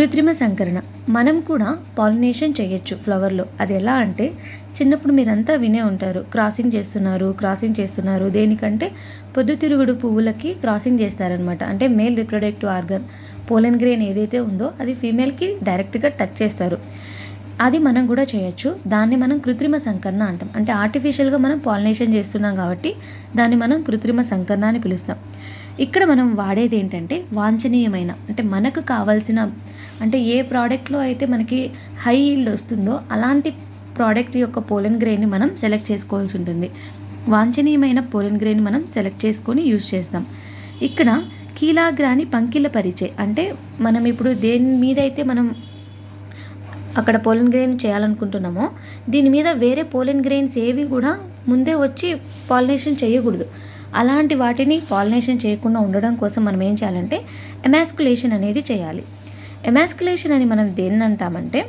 కృత్రిమ సంకరణ. మనం కూడా పాలినేషన్ చేయొచ్చు ఫ్లవర్లో. అది ఎలా అంటే చిన్నప్పుడు మీరంతా వినే ఉంటారు. క్రాసింగ్ చేస్తున్నారు క్రాసింగ్ చేస్తున్నారు. దేనికంటే పొద్దుతిరుగుడు పువ్వులకి క్రాసింగ్ చేస్తారనమాట అంటే male reproductive organ pollen grain ఏదైతే ఉందో అది ఫీమేల్కి డైరెక్ట్గా టచ్ చేస్తారు. అది మనం కూడా చేయొచ్చు. దాన్ని మనం కృత్రిమ సంకరణ అంటాం. అంటే ఆర్టిఫిషియల్గా మనం పాలినేషన్ చేస్తున్నాం కాబట్టి దాన్ని మనం కృత్రిమ సంకరణ అని పిలుస్తాం. ఇక్కడ మనం వాడేది ఏంటంటే వాంఛనీయమైన అంటే మనకు కావాల్సిన అంటే ఏ ప్రోడక్ట్లో అయితే మనకి హై ఈల్డ్ వస్తుందో అలాంటి ప్రోడక్ట్ యొక్క పోలెన్ గ్రేని మనం సెలెక్ట్ చేసుకోవాల్సి ఉంటుంది. వాంఛనీయమైన పోలెన్ గ్రేని మనం సెలెక్ట్ చేసుకొని యూజ్ చేస్తాం. ఇక్కడ కీలాగ్రాని పంకిల పరిచయ్ అంటే మనం ఇప్పుడు దేని మీద అయితే మనం అక్కడ పోలెన్ గ్రెయిన్ చేయాలనుకుంటున్నామో దీని మీద వేరే పోలెన్ గ్రెయిన్స్ ఏవి కూడా ముందే వచ్చి పాలినేషన్ చేయకూడదు. అలాంటి వాటిని పాలినేషన్ చేయకుండా ఉండడం కోసం మనం ఏం చేయాలంటే ఎమాస్కులేషన్ అనేది చేయాలి. ఎమాస్కులేషన్ అని మనం దేన్ని అంటామంటే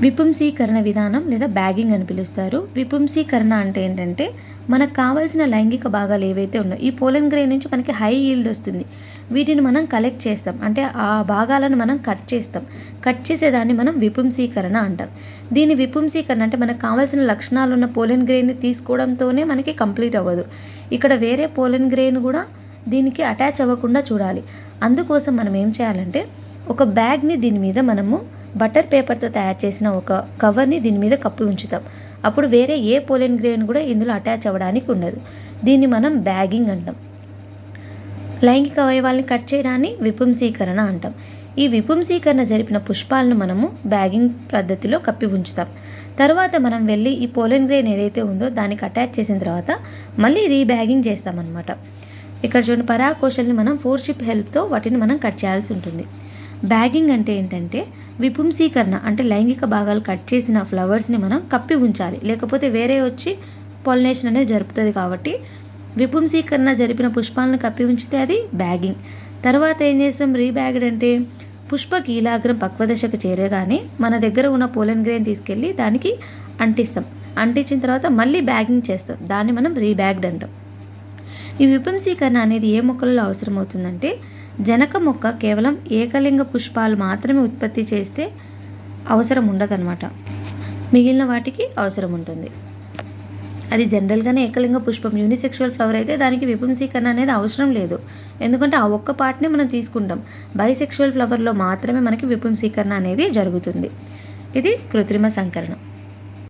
విపుంసీకరణ విధానం లేదా బ్యాగింగ్ అని పిలుస్తారు. విపుంసీకరణ అంటే ఏంటంటే మనకు కావాల్సిన లైంగిక భాగాలు ఏవైతే ఉన్నాయో ఈ పోలెన్ గ్రే నుంచి మనకి హై ఈల్డ్ వస్తుంది. వీటిని మనం కలెక్ట్ చేస్తాం. అంటే ఆ భాగాలను మనం కట్ చేస్తాం. కట్ చేసేదాన్ని మనం విపుంసీకరణ అంటాం. దీని విపుంసీకరణ అంటే మనకు కావాల్సిన లక్షణాలు ఉన్న పోలెన్ గ్రెయిన్ని తీసుకోవడంతోనే మనకి కంప్లీట్ అవ్వదు. ఇక్కడ వేరే పోలెన్ గ్రెయిన్ కూడా దీనికి అటాచ్ అవ్వకుండా చూడాలి. అందుకోసం మనం ఏం చేయాలంటే ఒక బ్యాగ్ని దీని మీద మనము బటర్ పేపర్తో తయారు చేసిన ఒక కవర్ని దీని మీద కప్పి ఉంచుతాం. అప్పుడు వేరే ఏ పోలెన్ గ్రెయిన్ కూడా ఇందులో అటాచ్ అవ్వడానికి ఉండదు. దీన్ని మనం బ్యాగింగ్ అంటాం. లైంగిక అవయవాల్ని కట్ చేయడాన్ని విపుంసీకరణ అంటాం. ఈ విపుంసీకరణ జరిపిన పుష్పాలను మనము బ్యాగింగ్ పద్ధతిలో కప్పి ఉంచుతాం. తర్వాత మనం వెళ్ళి ఈ పోలెన్ గ్రెయిన్ ఏదైతే ఉందో దానికి అటాచ్ చేసిన తర్వాత మళ్ళీ రీబ్యాగింగ్ చేస్తామన్నమాట. ఇక్కడ చూడండి పరాకోశల్ని మనం ఫోర్షిప్ హెల్ప్తో వాటిని మనం కట్ చేయాల్సి ఉంటుంది. బ్యాగింగ్ అంటే ఏంటంటే విపుంసీకరణ అంటే లైంగిక భాగాలు కట్ చేసిన ఫ్లవర్స్ని మనం కప్పి ఉంచాలి. లేకపోతే వేరే వచ్చి పాలినేషన్ అనేది జరుపుతుంది కాబట్టి విపుంసీకరణ జరిపిన పుష్పాలను కప్పి ఉంచితే అది బ్యాగింగ్ తర్వాత ఏం చేస్తాం? రీబ్యాగ్డ్ అంటే పుష్ప కీలాగ్రం పక్వదశకు చేరగానే మన దగ్గర ఉన్న పోలెన్ గ్రెయిన్ తీసుకెళ్ళి దానికి అంటిస్తాం. అంటించిన తర్వాత మళ్ళీ బ్యాగింగ్ చేస్తాం. దాన్ని మనం రీబ్యాగ్డ్ అంటాం. ఈ విపుంసీకరణ అనేది ఏ మొక్కలలో అవసరమవుతుందంటే జనక మొక్క కేవలం ఏకలింగ పుష్పాలు మాత్రమే ఉత్పత్తి చేస్తే అవసరం ఉండదన్నమాట. మిగిలిన వాటికి అవసరం ఉంటుంది. అది జనరల్గానే ఏకలింగ పుష్పం యూనిసెక్షువల్ ఫ్లవర్ అయితే దానికి విపుంసీకరణ అనేది అవసరం లేదు. ఎందుకంటే ఆ ఒక్క పార్ట్ని మనం తీసుకుంటాం. బైసెక్షువల్ ఫ్లవర్లో మాత్రమే మనకి విపుంసీకరణ అనేది జరుగుతుంది. ఇది కృత్రిమ సంకరణం.